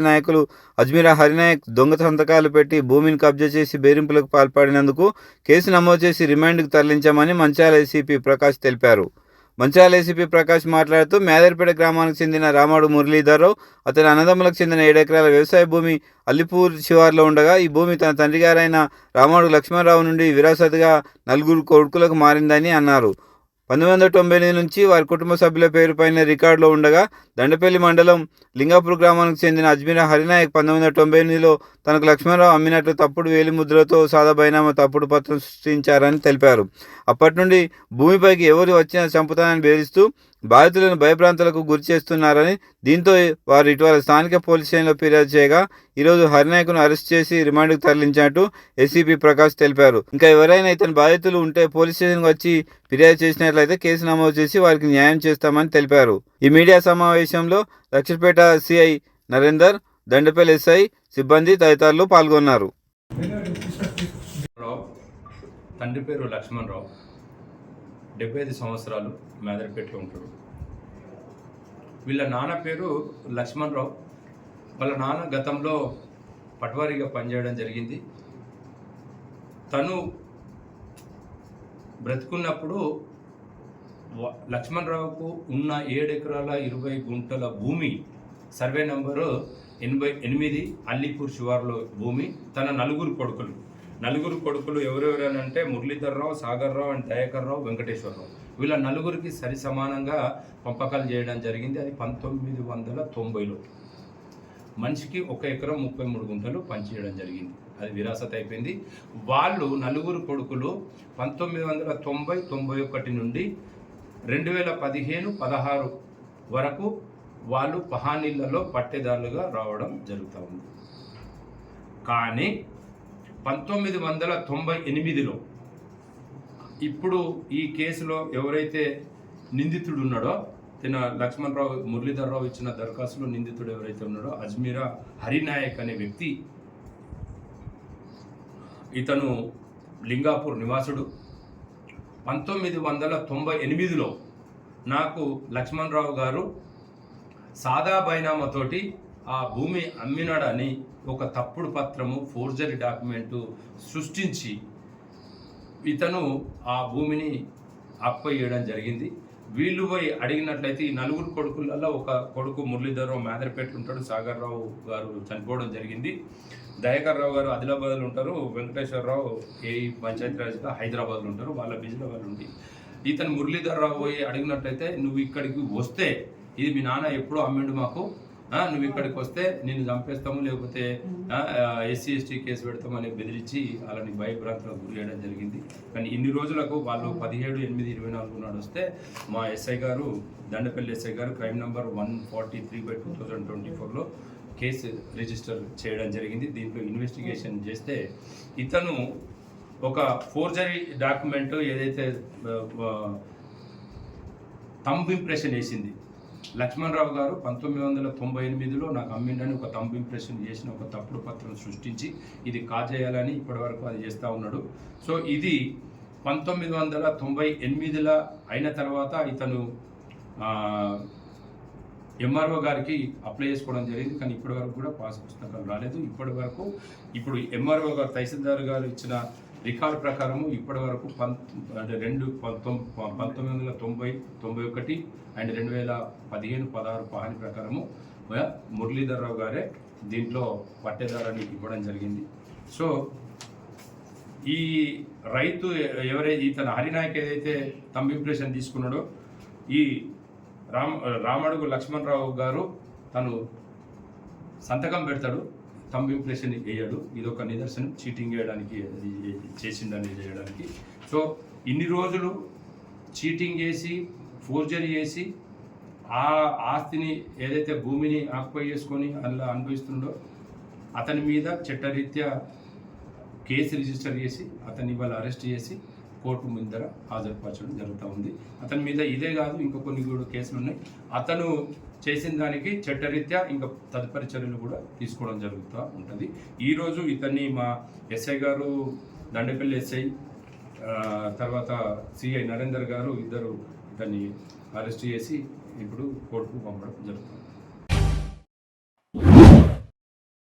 నాయకులు అజ్మీరా హరినాయక్ దొంగ సంతకాలు పెట్టి భూమిని కబ్జా చేసి బెదిరింపులకు పాల్పడినందుకు కేసు నమోదు చేసి రిమాండ్కు తరలించామని మంచాల ఏసీపీ ప్రకాష్ తెలిపారు. మంచాల ఏసీపీ ప్రకాష్ మాట్లాడుతూ మేదర్పేట గ్రామానికి చెందిన రామాడు మురళీధర్రావు అతని అన్నదమ్ములకు చెందిన ఏడెకరాల వ్యవసాయ భూమి అల్లిపూర్ శివార్లో ఉండగా ఈ భూమి తన తండ్రి గారైన రామాడు లక్ష్మణరావు నుండి విరాసత్గా నలుగురు కొడుకులకు మారిందని అన్నారు. పంతొమ్మిది వందల తొంభై ఎనిమిది నుంచి వారి కుటుంబ సభ్యుల పేరుపైన రికార్డులో ఉండగా దండపల్లి మండలం లింగాపూర్ గ్రామానికి చెందిన అజ్మీర్ హరినాయక్ పంతొమ్మిది వందల తొంభై ఎనిమిదిలో తనకు లక్ష్మణరావు అమ్మినట్లు తప్పుడు వేలిముద్రలతో సాదా బైనామా తప్పుడు పత్రం సృష్టించారని తెలిపారు. అప్పటి నుండి భూమిపైకి ఎవరు వచ్చినా చంపుతానని బెదిరిస్తూ బాధితులను భయప్రాంతాలకు గురి చేస్తున్నారని దీంతో వారు ఇటీవల స్థానిక పోలీస్ స్టేషన్లో ఫిర్యాదు చేయగా ఈరోజు హరినాయకును అరెస్ట్ చేసి రిమాండ్కు తరలించినట్టు ఎస్సీపీ ప్రకాష్ తెలిపారు. ఇంకా ఎవరైనా ఇతని బాధితులు ఉంటే పోలీస్ స్టేషన్కి వచ్చి ఫిర్యాదు చేసినట్లయితే కేసు నమోదు చేసి వారికి న్యాయం చేస్తామని తెలిపారు. ఈ మీడియా సమావేశంలో లక్షపేట సిఐ నరేందర్ దండపల్లి ఎస్ఐ సిబ్బంది తదితరులు పాల్గొన్నారు. రావు తండ్రి పేరు లక్ష్మణ్ రావు. డెబ్బై ఐదు సంవత్సరాలు మేదరపేటలో ఉంటాడు వీళ్ళ నాన్న పేరు లక్ష్మణ్ రావు. వాళ్ళ నాన్న గతంలో పట్వారీగా పనిచేయడం జరిగింది. తను బ్రతుకున్నప్పుడు లక్ష్మణరావుకు ఉన్న ఏడు ఎకరాల ఇరవై గుంటల భూమి సర్వే నంబరు ఎనభై ఎనిమిది అల్లిపూర్ శివార్లో భూమి తన నలుగురు కొడుకులు. నలుగురు కొడుకులు ఎవరెవరనంటే మురళీధర్రావు సాగర్రావు అండ్ దయాకర్రావు వెంకటేశ్వరరావు. వీళ్ళ నలుగురికి సరి సమానంగా పంపకాలు చేయడం జరిగింది. అది పంతొమ్మిది వందల తొంభైలో. మనిషికి ఒక ఎకరం ముప్పై మూడు గుంటలు పనిచేయడం జరిగింది. అది విరాసత్ అయిపోయింది. వాళ్ళు నలుగురు కొడుకులు పంతొమ్మిది వందల తొంభై తొంభై ఒకటి నుండి రెండు వేల పదిహేను పదహారు వరకు వాళ్ళు పహానీళ్ళలో పట్టేదారులుగా రావడం జరుగుతూ ఉంది. కానీ పంతొమ్మిది వందల తొంభై ఎనిమిదిలో ఇప్పుడు ఈ కేసులో ఎవరైతే నిందితుడు ఉన్నాడో తిన లక్ష్మణరావు మురళీధర్రావు ఇచ్చిన దరఖాస్తులో నిందితుడు ఎవరైతే ఉన్నాడో అజ్మీరా హరినాయక్ అనే వ్యక్తి ఇతను లింగాపూర్ నివాసుడు. పంతొమ్మిది వందల తొంభై ఎనిమిదిలో నాకు లక్ష్మణరావు గారు సాదా బైనామాతోటి ఆ భూమి అమ్మినాడని ఒక తప్పుడు పత్రము ఫోర్జరీ డాక్యుమెంటు సృష్టించి ఇతను ఆ భూమిని అప్పయ్యడం జరిగింది. వీళ్ళు పోయి అడిగినట్లయితే ఈ నలుగురు కొడుకులలో ఒక కొడుకు మురళీధరరావు మేదరపేట ఉంటాడు. సాగర్ రావు గారు చనిపోవడం జరిగింది. దయాకర్ రావు గారు ఆదిలాబాద్లో ఉంటారు. వెంకటేశ్వరరావు ఏ పంచాయతీరాజ్గా హైదరాబాద్లో ఉంటారు. వాళ్ళ బిజీలో వాళ్ళు ఉండి. ఇతను మురళీధరరావు పోయి అడిగినట్లయితే నువ్వు ఇక్కడికి వస్తే ఇది మీ నాన్న ఎప్పుడో అమ్మిండు మాకు. నువ్వు ఇక్కడికి వస్తే నిన్ను చంపేస్తాము లేకపోతే ఎస్సీ ఎస్టీ కేసు పెడతామని బెదిరించి వాళ్ళని భయభ్రాంతులకు గురి చేయడం జరిగింది. కానీ ఇన్ని రోజులకు వాళ్ళు పదిహేడు ఎనిమిది ఇరవై నాలుగు నాడు వస్తే మా ఎస్ఐ గారు దండపల్లి ఎస్ఐ గారు crime number one forty three by two thousand twenty ఫోర్లో కేసు రిజిస్టర్ చేయడం జరిగింది. దీంట్లో ఇన్వెస్టిగేషన్ చేస్తే ఇతను ఒక ఫోర్జరీ డాక్యుమెంట్ ఏదైతే తంబ్ ఇంప్రెషన్ వేసింది లక్ష్మణరావు గారు పంతొమ్మిది వందల తొంభై ఎనిమిదిలో నాకు అమ్మిండని ఒక తంబ్ ఇంప్రెషన్ చేసిన ఒక తప్పుడు పత్రం సృష్టించి ఇది కాజేయాలని ఇప్పటి వరకు అది చేస్తూ ఉన్నాడు. సో ఇది పంతొమ్మిది వందల తొంభై ఎనిమిదిలో అయిన తర్వాత ఇతను ఎంఆర్ఓ గారికి అప్లై చేసుకోవడం జరిగింది. కానీ ఇప్పటి వరకు కూడా పాస్ పుస్తకాలు రాలేదు. ఇప్పటి వరకు ఇప్పుడు ఎంఆర్ఓ గారు తహసీల్దార్ గారు ఇచ్చిన రికార్డు ప్రకారము ఇప్పటి వరకు అంటే రెండు పంతొమ్మిది పంతొమ్మిది వందల తొంభై తొంభై ఒకటి అండ్ రెండు వేల పదిహేను పదహారు పహాని ప్రకారము వ- మురళీధర్రావు గారే దీంట్లో పట్టేదారాన్ని ఇవ్వడం జరిగింది. సో ఈ రైతు ఎవరైతే ఇతను హరినాయక్ ఏదైతే తమ్ ఇంప్రెషన్ తీసుకున్నాడో ఈ రామ్ రామడుగు లక్ష్మణరావు గారు తను సంతకం పెడతాడు. థంబ్ ఇంప్రెషన్ వేయడు. ఇది ఒక నిదర్శనం. చీటింగ్ చేయడానికి చేసిందని చేసిండని చేయడానికి. సో ఇన్ని రోజులు చీటింగ్ చేసి ఫోర్జరీ చేసి ఆ ఆస్తిని ఏదైతే భూమిని ఆక్యుపై చేసుకొని అలా అనుభవిస్తుండో అతని మీద చట్టరీత్యా కేసు రిజిస్టర్ చేసి అతన్ని ఇవాళ అరెస్ట్ చేసి కోర్టు ముందర హాజరుపరచడం జరుగుతూ ఉంది. అతని మీద ఇదే కాదు ఇంకా కొన్ని కూడా కేసులు ఉన్నాయి. అతను చేసిన దానికి చట్టరీత్యా ఇంకా తదుపరి చర్యలు కూడా తీసుకోవడం జరుగుతూ ఉంటుంది. ఈరోజు ఇతన్ని మా ఎస్ఐ గారు దండపల్లి ఎస్ఐ తర్వాత సిఐ నరేందర్ గారు ఇద్దరు ఇతన్ని అరెస్ట్ చేసి ఇప్పుడు కోర్టుకు పంపడం జరుగుతుంది.